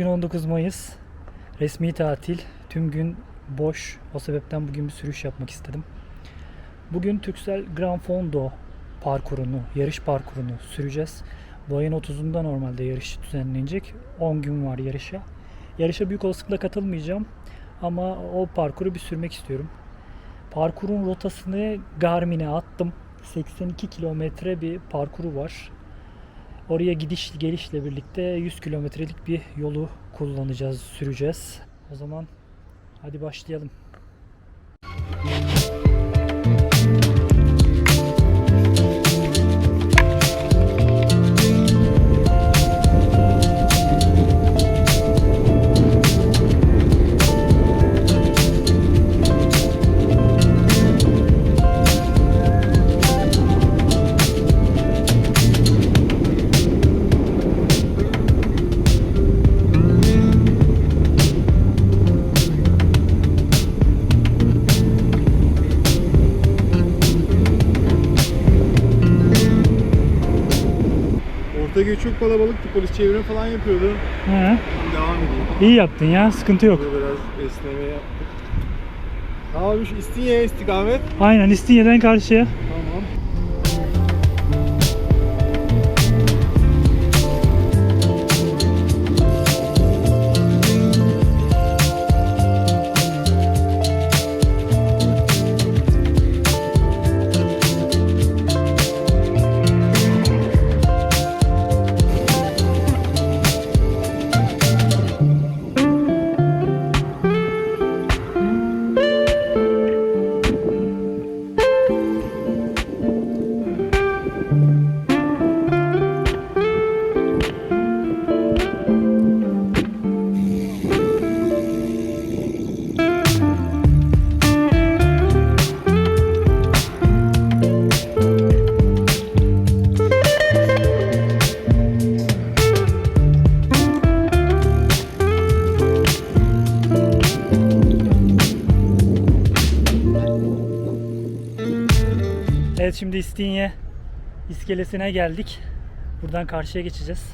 Bugün 19 Mayıs. Resmi tatil. Tüm gün boş. O sebepten bugün bir sürüş yapmak istedim. Bugün Türksel Gran Fondo parkurunu, yarış parkurunu süreceğiz. Bu ayın 30'unda normalde yarış düzenlenecek. 10 gün var yarışa. Yarışa büyük olasılıkla katılmayacağım. Ama o parkuru bir sürmek istiyorum. Parkurun rotasını Garmin'e attım. 82 kilometre bir parkuru var. Oraya gidiş gelişle birlikte 100 kilometrelik bir yolu kullanacağız, süreceğiz. O zaman hadi başlayalım. Ortaköy çok kalabalıktı. Polis çevirme falan yapıyordu. He, Şimdi devam edeyim. iyi yaptın ya, sıkıntı yok. Burada biraz esneme yaptık. Ne yapmış? İstinye istikamet. Aynen İstinye'den karşıya. Tamam. Şimdi İstinye iskelesine geldik. Buradan karşıya geçeceğiz.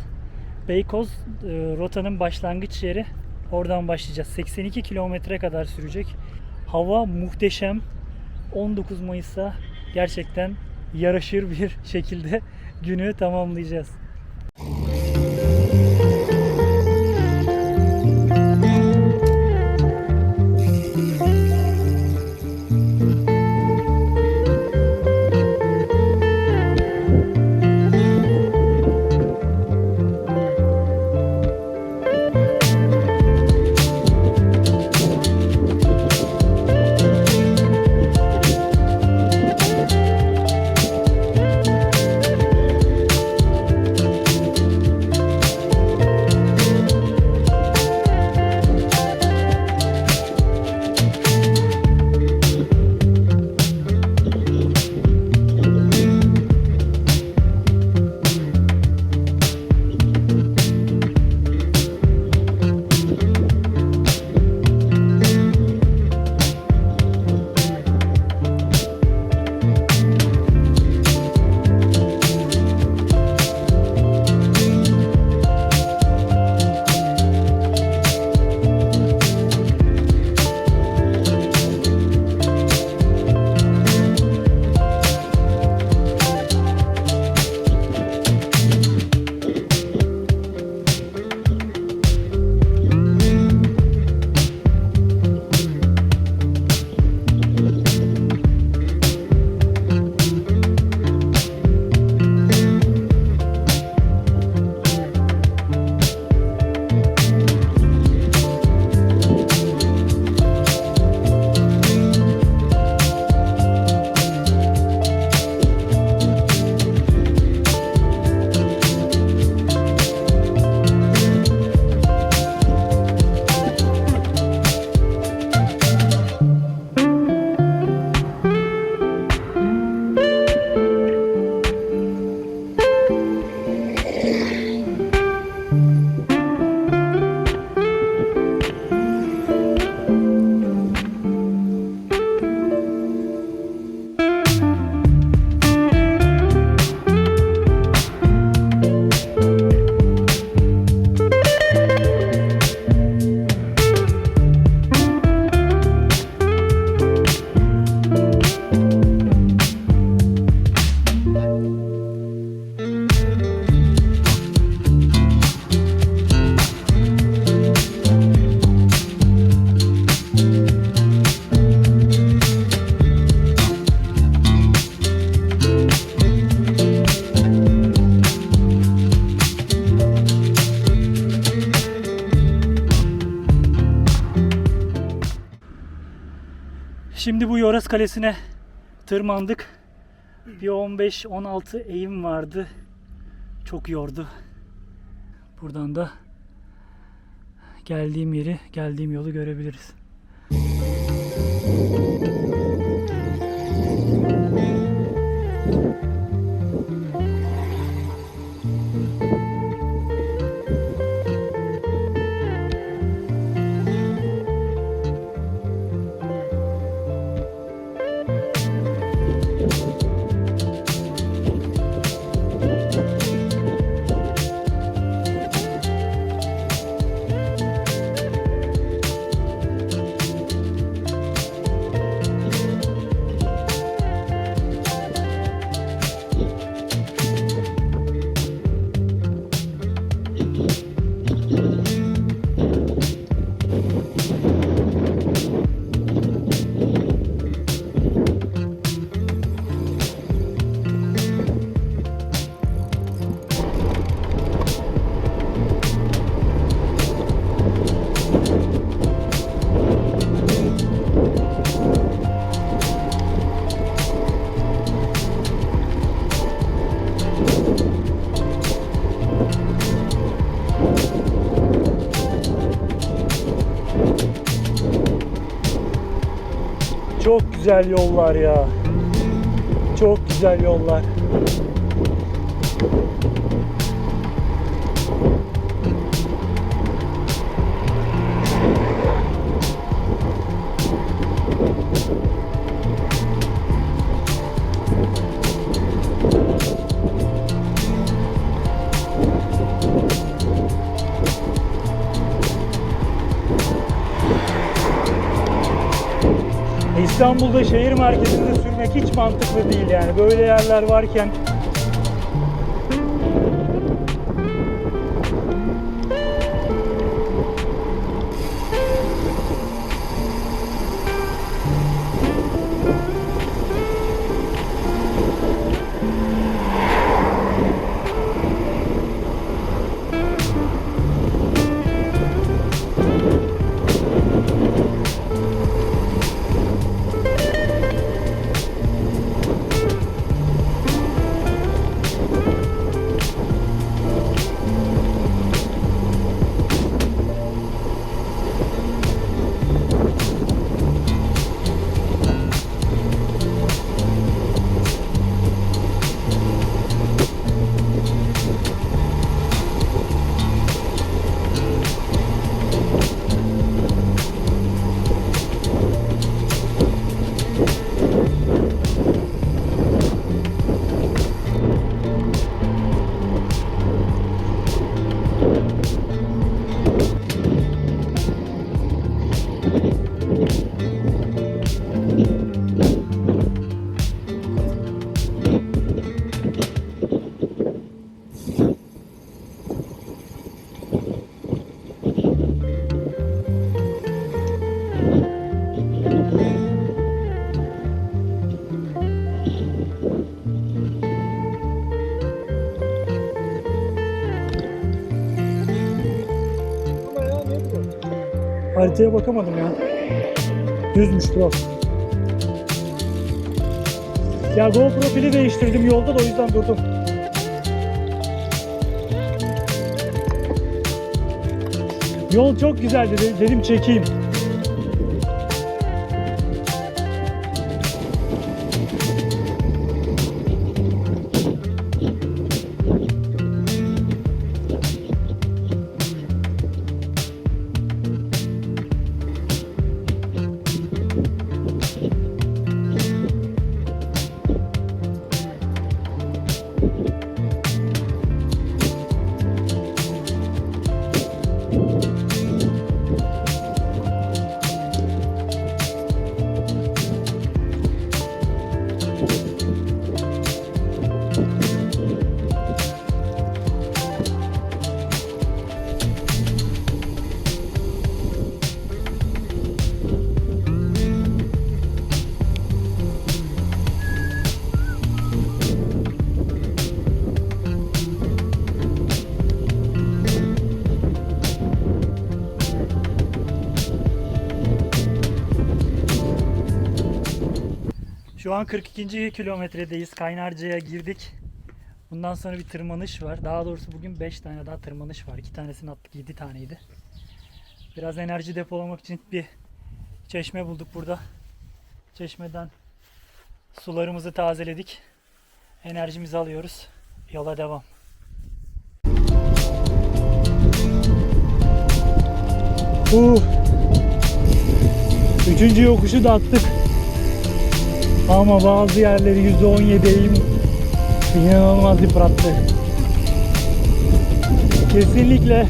Beykoz e, rotanın başlangıç yeri. Oradan başlayacağız. 82 kilometre kadar sürecek. Hava muhteşem. 19 Mayıs'a gerçekten yaraşır bir şekilde günü tamamlayacağız. Şimdi bu Yoras Kalesi'ne tırmandık. Bir 15-16 eğim vardı. Çok yordu. Buradan da geldiğim yeri, geldiğim yolu görebiliriz. Çok güzel yollar ya. Çok güzel yollar. İstanbul'da şehir merkezinde sürmek hiç mantıklı değil yani. Böyle yerler varken haritaya bakamadım ya. Düzmüş kral. Ya GoPro pili değiştirdim yolda da o yüzden durdum. Yol çok güzel dedi. Dedim çekeyim. Şu an 42. kilometredeyiz. Kaynarca'ya girdik. Bundan sonra bir tırmanış var. Daha doğrusu bugün 5 tane daha tırmanış var. 2 tanesini attık 7 taneydi. Biraz enerji depolamak için bir çeşme bulduk burada. Çeşmeden sularımızı tazeledik. Enerjimizi alıyoruz. Yola devam. Uh. Üçüncü yokuşu da attık. Ama bazı yerleri %17 eğim inanılmaz yıprattı. Kesinlikle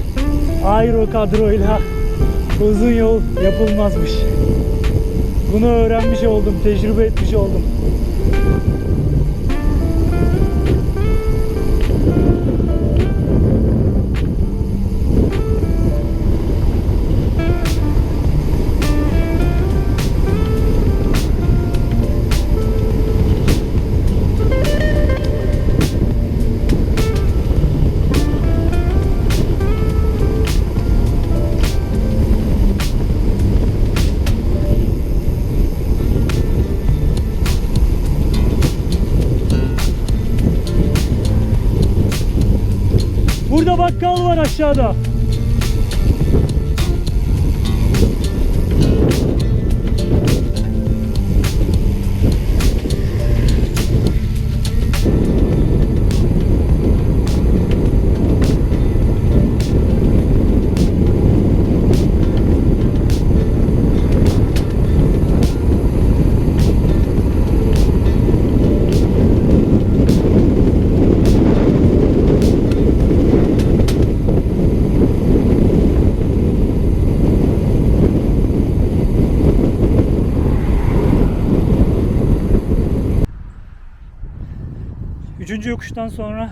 aero kadroyla uzun yol yapılmazmış. Bunu öğrenmiş oldum, tecrübe etmiş oldum. Burada bakkal var aşağıda. Üçüncü yokuştan sonra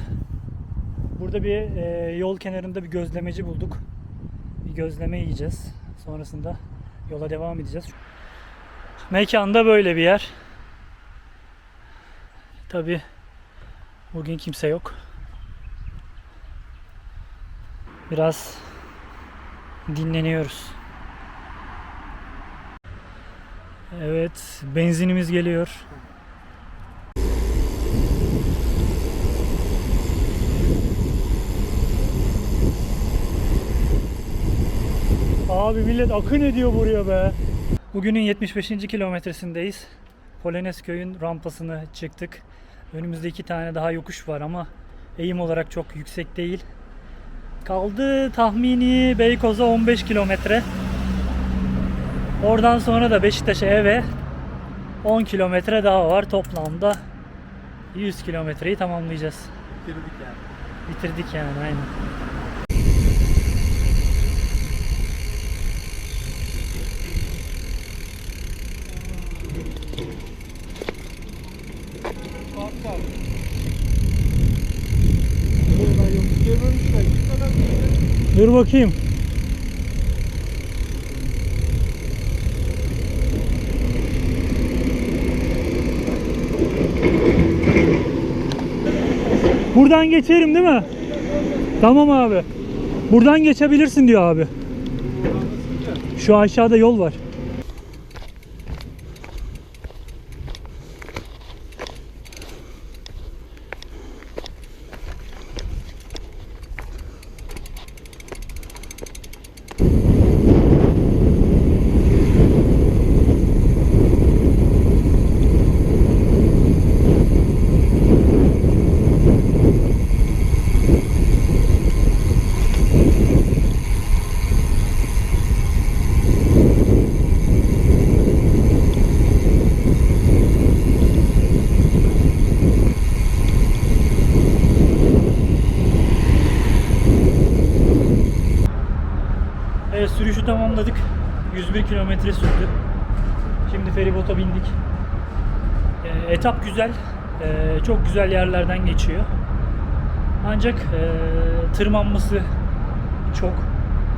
burada bir e, yol kenarında bir gözlemeci bulduk. Bir gözleme yiyeceğiz. Sonrasında yola devam edeceğiz. Mekanda böyle bir yer. Tabi bugün kimse yok. Biraz dinleniyoruz. Evet, benzinimiz geliyor. Abi millet akın ediyor buraya be. Bugünün 75. kilometresindeyiz. Polonezköy'ün rampasını çıktık. Önümüzde iki tane daha yokuş var ama eğim olarak çok yüksek değil. Kaldı tahmini Beykoz'a 15 kilometre. Oradan sonra da Beşiktaş'a eve 10 kilometre daha var. Toplamda 100 kilometreyi tamamlayacağız. Bitirdik yani. Bitirdik yani aynen. Hatta. Buradan yok. İkiye bölmüşler. İki kadar bitti. Dur bakayım. Buradan geçerim değil mi? Tamam abi. Buradan geçebilirsin diyor abi. Şu aşağıda yol var. Evet tamamladık. 101 kilometre sürdü. Şimdi feribota bindik. Ee, etap güzel. Ee, çok güzel yerlerden geçiyor. Ancak ee, tırmanması çok.